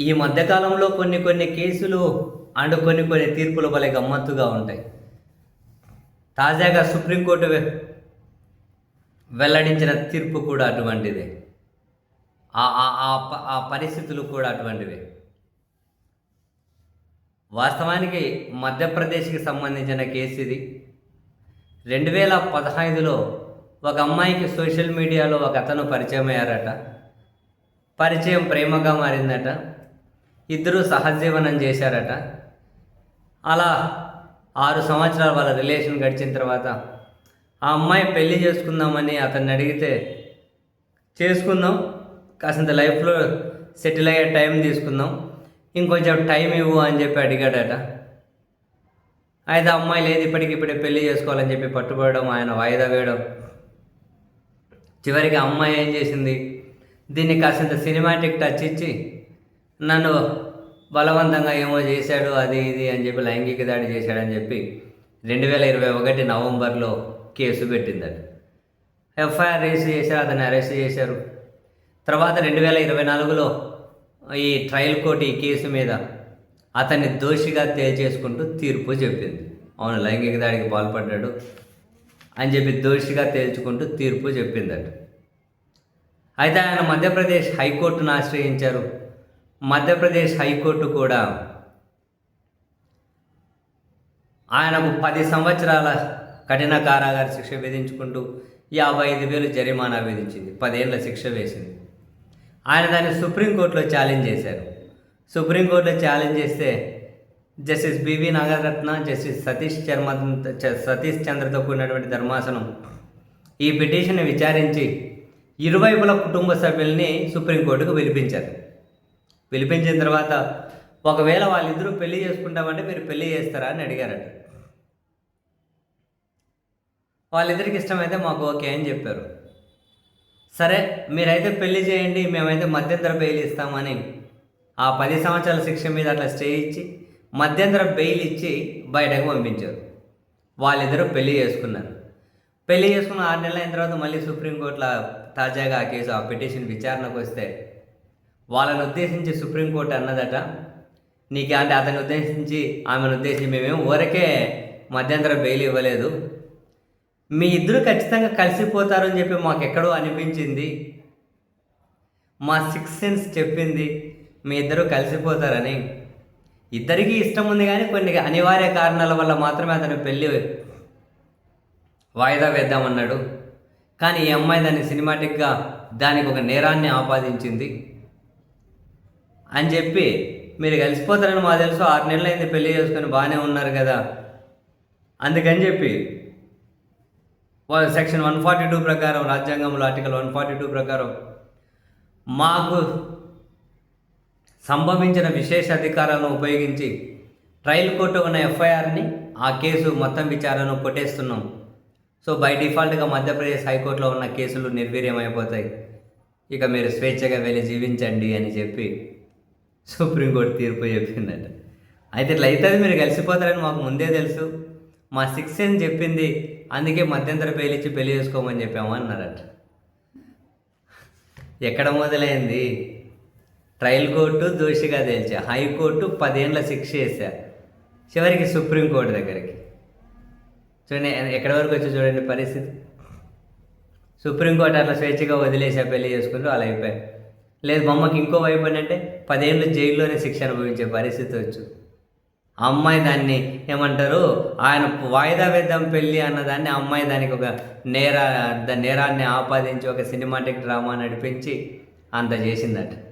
ఈ మధ్యకాలంలో కొన్ని కొన్ని కేసులు అండ్ కొన్ని కొన్ని తీర్పులు భలే గమ్మత్తుగా ఉంటాయి. తాజాగా సుప్రీంకోర్టు వెల్లడించిన తీర్పు కూడా అటువంటిదే. ఆ- ఆ పరిస్థితులు కూడా అటువంటివే. వాస్తవానికి మధ్యప్రదేశ్కి సంబంధించిన కేసు ఇది. రెండు వేల పదహైదులో ఒక అమ్మాయికి సోషల్ మీడియాలో ఒక అతను పరిచయం అయ్యారట పరిచయం ప్రేమగా మారిందట. ఇద్దరూ సహజీవనం చేశారట. అలా ఆరు సంవత్సరాలు వాళ్ళ రిలేషన్ గడిచిన తర్వాత ఆ అమ్మాయి పెళ్ళి చేసుకుందామని అతన్ని అడిగితే చేసుకుందాం కాసింత లైఫ్లో సెటిల్ అయ్యే టైం తీసుకుందాం ఇంకొంచెం టైం ఇవ్వు అని చెప్పి అడిగాడట. అయితే అమ్మాయి లేదు ఇప్పటికిప్పుడే పెళ్ళి చేసుకోవాలని చెప్పి పట్టుబడడం ఆయన వాయిదా వేయడం. చివరికి అమ్మాయి ఏం చేసింది? దీన్ని కాసింత సినిమాటిక్ టచ్ ఇచ్చి నన్ను బలవంతంగా ఏమో చేశాడు అది ఇది అని చెప్పి లైంగిక దాడి చేశాడని చెప్పి రెండు వేల ఇరవై ఒకటి నవంబర్లో కేసు పెట్టిందట. ఎఫ్ఐఆర్ రిజిస్టర్ చేశారు అతన్ని అరెస్ట్ చేశారు. తర్వాత రెండు వేల ఇరవై నాలుగులో ఈ ట్రయల్ కోర్టు ఈ కేసు మీద అతన్ని దోషిగా తేల్చేసుకుంటూ తీర్పు చెప్పింది. అవును లైంగిక దాడికి పాల్పడ్డాడు అని చెప్పి దోషిగా తేల్చుకుంటూ తీర్పు చెప్పిందట. అయితే ఆయన మధ్యప్రదేశ్ హైకోర్టును ఆశ్రయించారు. మధ్యప్రదేశ్ హైకోర్టు కూడా ఆయనకు పది సంవత్సరాల కఠిన కారాగార శిక్ష విధించుకుంటూ యాభై ఐదు వేలు జరిమానా విధించింది. పదేళ్ళ శిక్ష వేసింది. ఆయన దాన్ని సుప్రీంకోర్టులో ఛాలెంజ్ చేశారు. సుప్రీంకోర్టులో ఛాలెంజ్ చేస్తే justice B V Nagarathna justice Satish Sharma Satish చంద్రతో కూడినటువంటి ధర్మాసనం ఈ పిటిషన్ విచారించి ఇరువైపుల కుటుంబ సభ్యుల్ని సుప్రీంకోర్టుకు పిలిపించారు. పిలిపించిన తర్వాత ఒకవేళ వాళ్ళిద్దరూ పెళ్ళి చేసుకుంటామంటే మీరు పెళ్ళి చేస్తారా? అని అడిగారట. వాళ్ళిద్దరికి ఇష్టమైతే మాకు ఓకే అని చెప్పారు. సరే మీరైతే పెళ్ళి చేయండి మేమైతే మధ్యంతర బెయిల్ ఇస్తామని. ఆ పది సంవత్సరాల శిక్ష మీద అట్లా స్టే ఇచ్చి మధ్యంతర బెయిల్ ఇచ్చి బయటకు పంపించారు. వాళ్ళిద్దరూ పెళ్ళి చేసుకున్నారు. పెళ్ళి చేసుకున్న ఆరు నెలల అయిన తర్వాత మళ్ళీ సుప్రీంకోర్టులో తాజాగా ఆ కేసు ఆ పిటిషన్ విచారణకు వస్తే వాళ్ళని ఉద్దేశించి సుప్రీంకోర్టు అన్నదట. నీకు అంటే అతన్ని ఉద్దేశించి ఆమెను ఉద్దేశించి మేమేం ఊరకే మధ్యంతర బెయిల్ ఇవ్వలేదు. మీ ఇద్దరు ఖచ్చితంగా కలిసిపోతారు అని చెప్పి మాకు ఎక్కడో అనిపించింది. మా సిక్స్ సెన్స్ చెప్పింది మీ ఇద్దరు కలిసిపోతారని. ఇద్దరికీ ఇష్టం ఉంది కానీ కొన్ని అనివార్య కారణాల వల్ల మాత్రమే అతను పెళ్ళి వాయిదా వేద్దామన్నాడు. కానీ ఈ అమ్మాయి దాన్ని సినిమాటిక్గా దానికి ఒక నేరాన్ని ఆపాదించింది. అని చెప్పి మీరు కలిసిపోతారని మా తెలుసు. ఆరు నెలలు అయింది పెళ్ళి చేసుకొని బాగానే ఉన్నారు కదా. అందుకని చెప్పి సెక్షన్ వన్ ఫార్టీ టూ ప్రకారం రాజ్యాంగంలో ఆర్టికల్ వన్ ఫార్టీ టూ ప్రకారం మాకు సంభవించిన విశేష అధికారాలను ఉపయోగించి ట్రయల్ కోర్టు ఉన్న ఎఫ్ఐఆర్ని ఆ కేసు మొత్తం విచారణను కొట్టేస్తున్నాం. సో బై డిఫాల్ట్గా మధ్యప్రదేశ్ హైకోర్టులో ఉన్న కేసులు నిర్వీర్యం అయిపోతాయి ఇక మీరు స్వేచ్ఛగా వెళ్ళి జీవించండి అని చెప్పి సుప్రీంకోర్టు తీర్పు చెప్పిందట. అయితే ఇట్లా అవుతుంది మీరు కలిసిపోతారని మాకు ముందే తెలుసు. మా సిక్స్ అని చెప్పింది అందుకే మధ్యంతర పేలిచ్చి పెళ్ళి చేసుకోమని చెప్పాము అన్నారట. ఎక్కడ మొదలైంది? ట్రయల్ కోర్టు దోషిగా తేల్చా. హైకోర్టు పదేండ్ల శిక్ష వేసా చివరికి సుప్రీంకోర్టు దగ్గరికి. చూడండి ఎక్కడి వరకు వచ్చి చూడండి పరిస్థితి. సుప్రీంకోర్టు అట్లా స్వేచ్ఛగా వదిలేసా పెళ్ళి చేసుకుంటూ అలా అయిపోయాయి లేదు బొమ్మకి ఇంకో వైపు అంటే పదేళ్ళు జైల్లోనే శిక్ష అనుభవించే పరిస్థితి వచ్చు. ఆ అమ్మాయి దాన్ని ఏమంటారు? ఆయన వాయిదా వేద్దాం పెళ్ళి అన్నదాన్ని అమ్మాయి దానికి ఒక నేర నేరాన్ని ఆపాదించి ఒక సినిమాటిక్ డ్రామా నడిపించి అంత చేసిందట.